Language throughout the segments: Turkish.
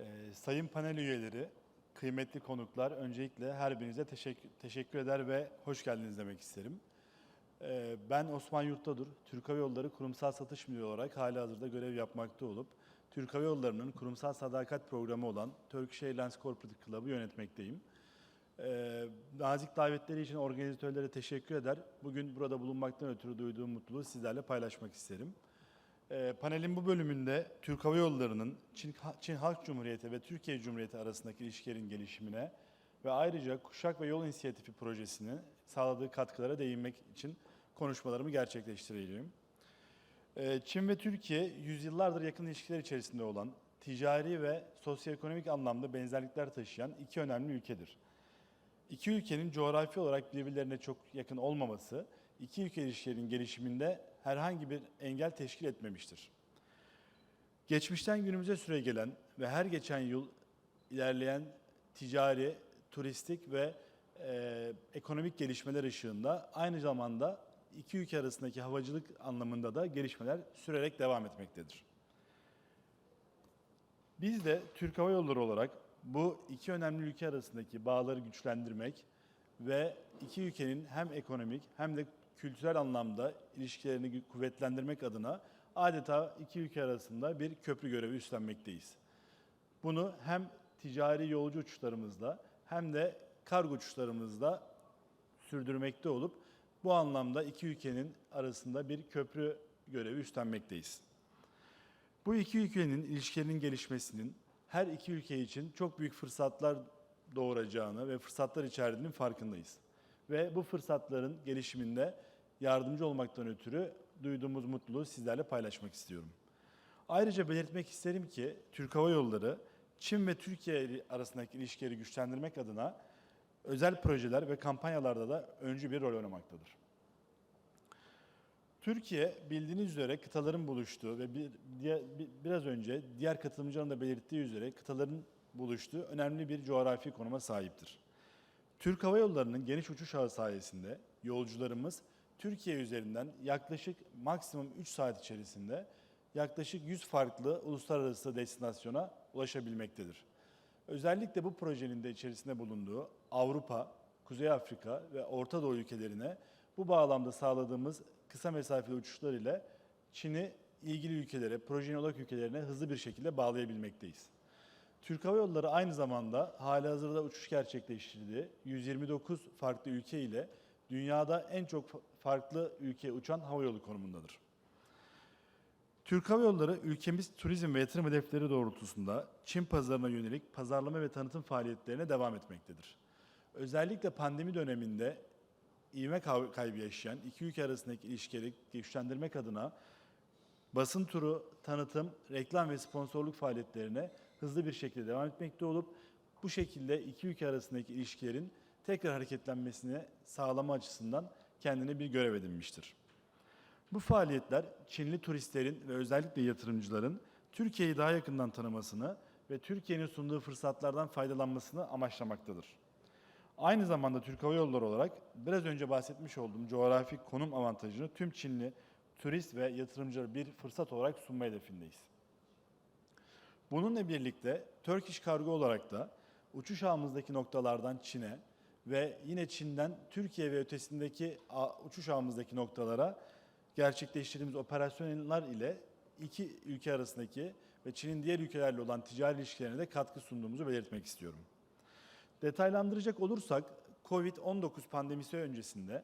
Ee, sayın panel üyeleri, kıymetli konuklar, öncelikle her birinize teşekkür, teşekkür eder ve hoş geldiniz demek isterim. Ee, ben Osman Yurttadur, Türk Hava Yolları Kurumsal Satış Müdürü olarak halihazırda görev yapmakta olup, Türk Hava Yolları'nın kurumsal sadakat programı olan Turkish Airlines Corporate Club'ı yönetmekteyim. Ee, nazik davetleri için organizatörlere teşekkür eder. Bugün burada bulunmaktan ötürü duyduğum mutluluğu sizlerle paylaşmak isterim. Ee, panelin bu bölümünde Türk Hava Yolları'nın Çin, Çin Halk Cumhuriyeti ve Türkiye Cumhuriyeti arasındaki ilişkilerin gelişimine ve ayrıca Kuşak ve Yol İnisiyatifi projesini sağladığı katkılara değinmek için konuşmalarımı gerçekleştireceğim. Ee, Çin ve Türkiye yüzyıllardır yakın ilişkiler içerisinde olan, ticari ve sosyoekonomik anlamda benzerlikler taşıyan iki önemli ülkedir. İki ülkenin coğrafi olarak birbirlerine çok yakın olmaması, iki ülke ilişkilerinin gelişiminde herhangi bir engel teşkil etmemiştir. Geçmişten günümüze süre gelen ve her geçen yıl ilerleyen ticari, turistik ve e, ekonomik gelişmeler ışığında aynı zamanda iki ülke arasındaki havacılık anlamında da gelişmeler sürerek devam etmektedir. Biz de Türk Hava Yolları olarak bu iki önemli ülke arasındaki bağları güçlendirmek ve iki ülkenin hem ekonomik hem de kültürel anlamda ilişkilerini kuvvetlendirmek adına adeta iki ülke arasında bir köprü görevi üstlenmekteyiz. Bunu hem ticari yolcu uçuşlarımızda hem de kargo uçuşlarımızda sürdürmekte olup bu anlamda iki ülkenin arasında bir köprü görevi üstlenmekteyiz. Bu iki ülkenin ilişkilerinin gelişmesinin her iki ülke için çok büyük fırsatlar doğuracağını ve fırsatlar içerdiğinin farkındayız. Ve bu fırsatların gelişiminde yardımcı olmaktan ötürü duyduğumuz mutluluğu sizlerle paylaşmak istiyorum. Ayrıca belirtmek isterim ki Türk Hava Yolları Çin ve Türkiye arasındaki ilişkileri güçlendirmek adına özel projeler ve kampanyalarda da öncü bir rol oynamaktadır. Türkiye bildiğiniz üzere kıtaların buluştuğu ve bir, diğer- bir- biraz önce diğer katılımcıların da belirttiği üzere kıtaların buluştuğu önemli bir coğrafi konuma sahiptir. Türk Hava Yolları'nın geniş uçuş ağı sayesinde yolcularımız Türkiye üzerinden yaklaşık maksimum 3 saat içerisinde yaklaşık 100 farklı uluslararası destinasyona ulaşabilmektedir. Özellikle bu projenin de içerisinde bulunduğu Avrupa, Kuzey Afrika ve Orta Doğu ülkelerine bu bağlamda sağladığımız kısa mesafeli uçuşlar ile Çin'i ilgili ülkelere, projenin odak ülkelerine hızlı bir şekilde bağlayabilmekteyiz. Türk Hava Yolları aynı zamanda halihazırda uçuş gerçekleştirdiği 129 farklı ülke ile dünyada en çok farklı ülkeye uçan havayolu konumundadır. Türk Hava Yolları ülkemiz turizm ve yatırım hedefleri doğrultusunda Çin pazarına yönelik pazarlama ve tanıtım faaliyetlerine devam etmektedir. Özellikle pandemi döneminde ivme kaybı yaşayan iki ülke arasındaki ilişkileri güçlendirmek adına basın turu, tanıtım, reklam ve sponsorluk faaliyetlerine hızlı bir şekilde devam etmekte olup bu şekilde iki ülke arasındaki ilişkilerin tekrar hareketlenmesini sağlama açısından kendine bir görev edinmiştir. Bu faaliyetler Çinli turistlerin ve özellikle yatırımcıların Türkiye'yi daha yakından tanımasını ve Türkiye'nin sunduğu fırsatlardan faydalanmasını amaçlamaktadır. Aynı zamanda Türk Hava Yolları olarak biraz önce bahsetmiş olduğum coğrafi konum avantajını tüm Çinli turist ve yatırımcılara bir fırsat olarak sunma hedefindeyiz. Bununla birlikte Turkish Cargo olarak da uçuş ağımızdaki noktalardan Çin'e ve yine Çin'den Türkiye ve ötesindeki uçuş ağımızdaki noktalara gerçekleştirdiğimiz operasyonlar ile iki ülke arasındaki ve Çin'in diğer ülkelerle olan ticari ilişkilerine de katkı sunduğumuzu belirtmek istiyorum. Detaylandıracak olursak Covid-19 pandemisi öncesinde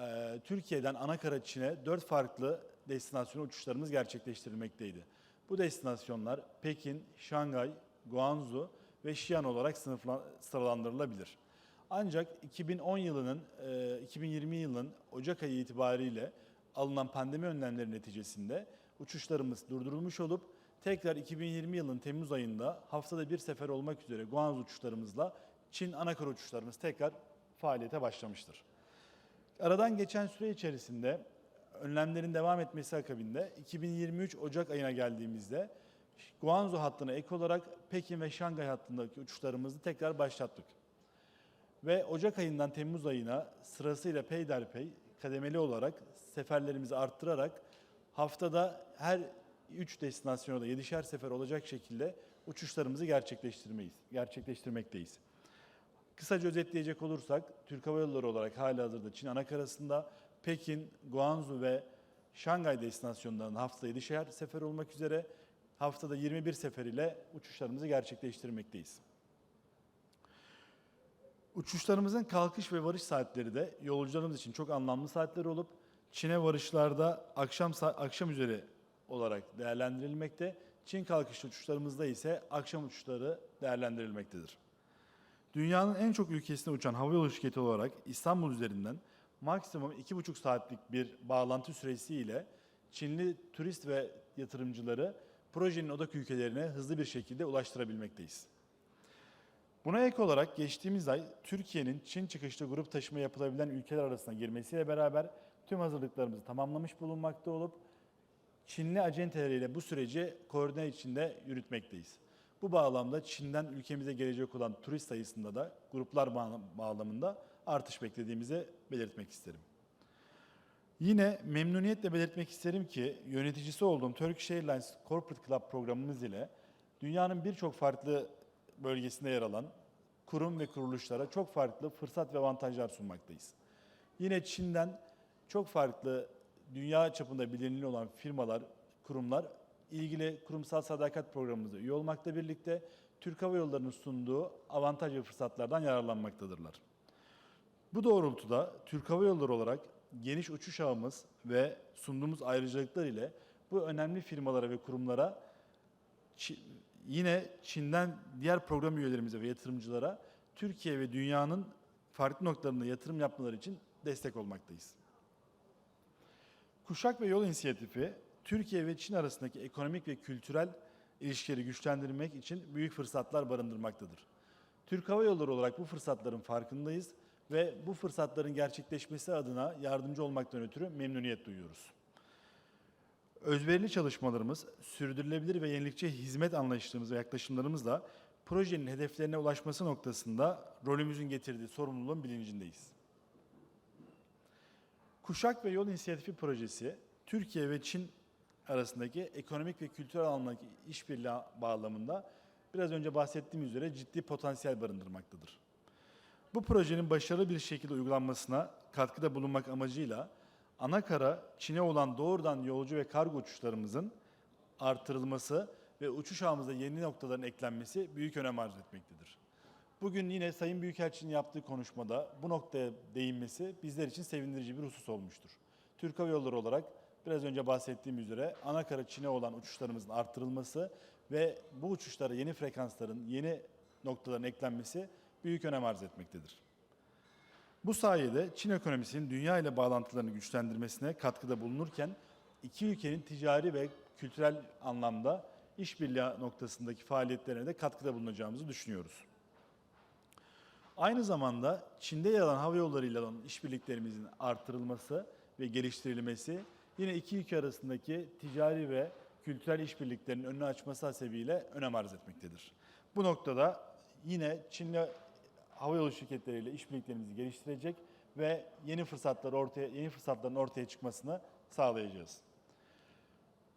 e, Türkiye'den Anakara Çin'e dört farklı destinasyon uçuşlarımız gerçekleştirilmekteydi. Bu destinasyonlar Pekin, Şangay, Guangzhou ve Xi'an olarak sınıfla- sıralandırılabilir. Ancak 2010 yılının, e, 2020 yılının Ocak ayı itibariyle alınan pandemi önlemleri neticesinde uçuşlarımız durdurulmuş olup tekrar 2020 yılının Temmuz ayında haftada bir sefer olmak üzere Guangzhou uçuşlarımızla Çin Anakara uçuşlarımız tekrar faaliyete başlamıştır. Aradan geçen süre içerisinde önlemlerin devam etmesi akabinde 2023 Ocak ayına geldiğimizde Guangzhou hattına ek olarak Pekin ve Şangay hattındaki uçuşlarımızı tekrar başlattık. Ve Ocak ayından Temmuz ayına sırasıyla peyderpey kademeli olarak seferlerimizi arttırarak haftada her 3 destinasyona da 7'şer sefer olacak şekilde uçuşlarımızı gerçekleştirmeyiz, gerçekleştirmekteyiz. Kısaca özetleyecek olursak, Türk Hava Yolları olarak halihazırda Çin anakarasında Pekin, Guangzhou ve Şangay destinasyonlarının haftada 7'şer sefer olmak üzere haftada 21 sefer ile uçuşlarımızı gerçekleştirmekteyiz. Uçuşlarımızın kalkış ve varış saatleri de yolcularımız için çok anlamlı saatler olup Çin'e varışlarda akşam akşam üzeri olarak değerlendirilmekte. Çin kalkışlı uçuşlarımızda ise akşam uçuşları değerlendirilmektedir. Dünyanın en çok ülkesine uçan havayolu şirketi olarak İstanbul üzerinden maksimum 2,5 saatlik bir bağlantı süresiyle Çinli turist ve yatırımcıları projenin odak ülkelerine hızlı bir şekilde ulaştırabilmekteyiz. Buna ek olarak geçtiğimiz ay Türkiye'nin Çin çıkışlı grup taşıma yapılabilen ülkeler arasına girmesiyle beraber tüm hazırlıklarımızı tamamlamış bulunmakta olup Çinli acenteleriyle bu süreci koordine içinde yürütmekteyiz. Bu bağlamda Çin'den ülkemize gelecek olan turist sayısında da gruplar bağ- bağlamında artış beklediğimizi belirtmek isterim. Yine memnuniyetle belirtmek isterim ki yöneticisi olduğum Turkish Airlines Corporate Club programımız ile dünyanın birçok farklı bölgesinde yer alan kurum ve kuruluşlara çok farklı fırsat ve avantajlar sunmaktayız. Yine Çin'den çok farklı dünya çapında bilinirli olan firmalar, kurumlar ilgili kurumsal sadakat programımıza üye olmakla birlikte Türk Hava Yolları'nın sunduğu avantaj ve fırsatlardan yararlanmaktadırlar. Bu doğrultuda Türk Hava Yolları olarak geniş uçuş ağımız ve sunduğumuz ayrıcalıklar ile bu önemli firmalara ve kurumlara yine Çin'den diğer program üyelerimize ve yatırımcılara Türkiye ve dünyanın farklı noktalarında yatırım yapmaları için destek olmaktayız. Kuşak ve Yol İnisiyatifi, Türkiye ve Çin arasındaki ekonomik ve kültürel ilişkileri güçlendirmek için büyük fırsatlar barındırmaktadır. Türk Hava Yolları olarak bu fırsatların farkındayız ve bu fırsatların gerçekleşmesi adına yardımcı olmaktan ötürü memnuniyet duyuyoruz. Özverili çalışmalarımız, sürdürülebilir ve yenilikçi hizmet anlayışlarımız ve yaklaşımlarımızla projenin hedeflerine ulaşması noktasında rolümüzün getirdiği sorumluluğun bilincindeyiz. Kuşak ve Yol İnisiyatifi Projesi, Türkiye ve Çin arasındaki ekonomik ve kültürel alandaki işbirliği bağlamında biraz önce bahsettiğim üzere ciddi potansiyel barındırmaktadır. Bu projenin başarılı bir şekilde uygulanmasına katkıda bulunmak amacıyla Anakara, Çin'e olan doğrudan yolcu ve kargo uçuşlarımızın artırılması ve uçuş ağımıza yeni noktaların eklenmesi büyük önem arz etmektedir. Bugün yine Sayın Büyükelçinin yaptığı konuşmada bu noktaya değinmesi bizler için sevindirici bir husus olmuştur. Türk Hava Yolları olarak biraz önce bahsettiğim üzere Anakara Çin'e olan uçuşlarımızın artırılması ve bu uçuşlara yeni frekansların, yeni noktaların eklenmesi büyük önem arz etmektedir. Bu sayede Çin ekonomisinin dünya ile bağlantılarını güçlendirmesine katkıda bulunurken iki ülkenin ticari ve kültürel anlamda işbirliği noktasındaki faaliyetlerine de katkıda bulunacağımızı düşünüyoruz. Aynı zamanda Çin'de yer hava yollarıyla olan işbirliklerimizin artırılması ve geliştirilmesi yine iki ülke arasındaki ticari ve kültürel işbirliklerinin önünü açması hasebiyle önem arz etmektedir. Bu noktada yine Çinli havayolu şirketleriyle işbirliklerimizi geliştirecek ve yeni fırsatlar ortaya yeni fırsatların ortaya çıkmasını sağlayacağız.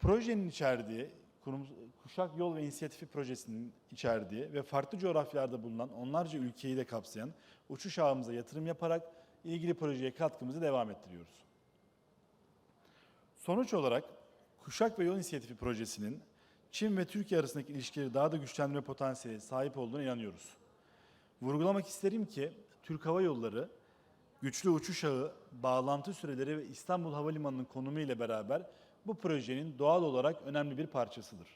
Projenin içerdiği kurum, Kuşak Yol ve İnisiyatifi Projesi'nin içerdiği ve farklı coğrafyalarda bulunan onlarca ülkeyi de kapsayan uçuş ağımıza yatırım yaparak ilgili projeye katkımızı devam ettiriyoruz. Sonuç olarak Kuşak ve Yol İnisiyatifi Projesi'nin Çin ve Türkiye arasındaki ilişkileri daha da güçlendirme potansiyeli sahip olduğuna inanıyoruz. Vurgulamak isterim ki Türk Hava Yolları güçlü uçuş ağı, bağlantı süreleri ve İstanbul Havalimanı'nın konumu ile beraber bu projenin doğal olarak önemli bir parçasıdır.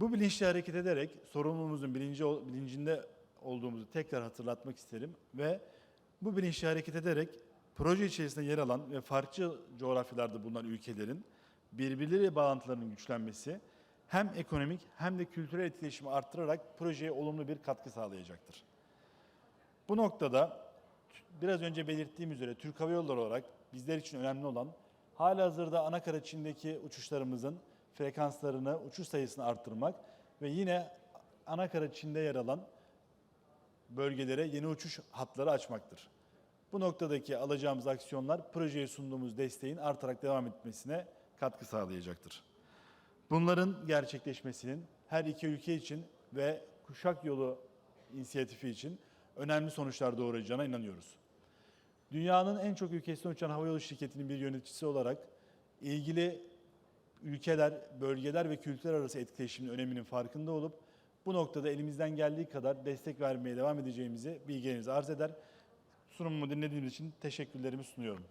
Bu bilinçle hareket ederek sorumluluğumuzun bilinci, bilincinde olduğumuzu tekrar hatırlatmak isterim ve bu bilinçle hareket ederek proje içerisinde yer alan ve farklı coğrafyalarda bulunan ülkelerin birbirleriyle bağlantılarının güçlenmesi hem ekonomik hem de kültürel etkileşimi arttırarak projeye olumlu bir katkı sağlayacaktır. Bu noktada biraz önce belirttiğim üzere Türk Hava Yolları olarak bizler için önemli olan halihazırda Anakara Çin'deki uçuşlarımızın frekanslarını, uçuş sayısını arttırmak ve yine Anakara Çin'de yer alan bölgelere yeni uçuş hatları açmaktır. Bu noktadaki alacağımız aksiyonlar projeye sunduğumuz desteğin artarak devam etmesine katkı sağlayacaktır. Bunların gerçekleşmesinin her iki ülke için ve kuşak yolu inisiyatifi için önemli sonuçlar doğuracağına inanıyoruz. Dünyanın en çok ülkesine uçan havayolu şirketinin bir yöneticisi olarak ilgili ülkeler, bölgeler ve kültürler arası etkileşimin öneminin farkında olup bu noktada elimizden geldiği kadar destek vermeye devam edeceğimizi bilgilerinize arz eder. Sunumumu dinlediğiniz için teşekkürlerimi sunuyorum.